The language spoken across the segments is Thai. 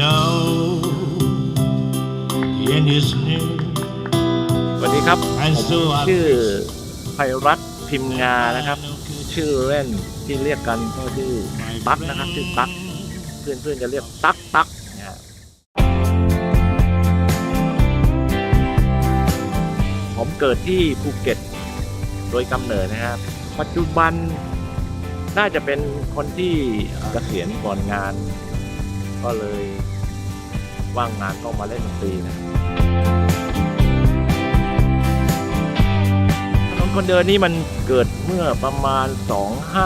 know in his name สวัสดีครับ And ผม so I ชื่อไพรัตน์พิมพ์งานะครับ ชื่อเล่นที่เรียกกันก็ชื่อตั๊กนะครับชื่อตั๊กเพื่อนเพื่อนๆจะเรียกตั๊กตั๊กนะฮะผมเกิดที่ภูเก็ตโดยกำเนิดนะครับ ปัจจุบันน่าจะเป็นคนที่เกษียณก่อนงาน ก็เลย ว่างงานต้องมาเล่นดนตรีนะถนนคนเดินนี่มันเกิดเมื่อประมาณ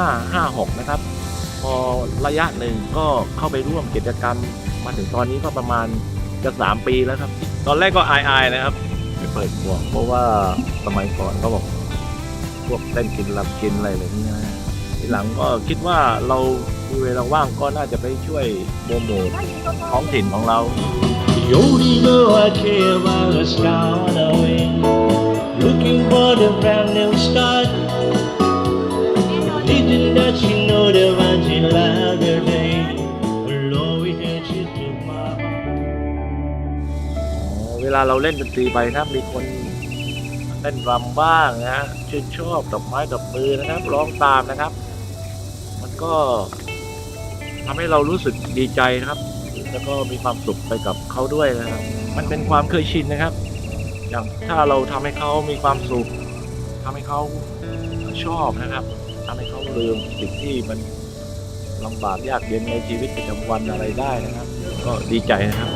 2556 นะครับ พอระยะหนึ่งก็เข้าไปร่วมกิจกรรม มาถึงตอนนี้ก็ประมาณจะ3ปีแล้วครับ ตอนแรกก็อายๆนะครับไปเปิดหมวกเพราะว่าสมัยก่อนเขาบอกพวกเต้นกินรับกินอะไรแบบนี้นะทีหลังก็คิดว่าเรามีเวลาว่างก็น่าจะไปช่วยโปรโมทท้องถิ่นของเรา The only girl I care about has gone away, looking for the brand new start. Little that she know that when she left her day, will always hurt you too much. เวลาเราเล่นดนตรีไปนะมีคนเต้นรำบ้างนะฮะชื่นชอบดอกไม้ดอกมือนะครับ ร้องตามนะครับ มันก็ทำให้เรารู้สึกดีใจนะครับ แล้วก็มีความสุขไปกับเขาด้วยนะครับ มันเป็นความเคยชินนะครับ อย่างถ้าเราทำให้เขามีความสุขทำให้เขาชอบนะครับทำให้เขาลืมสิ่งที่มันลำบากยากเย็นในชีวิตประจำวันอะไรได้นะครับ ก็ดีใจนะครับ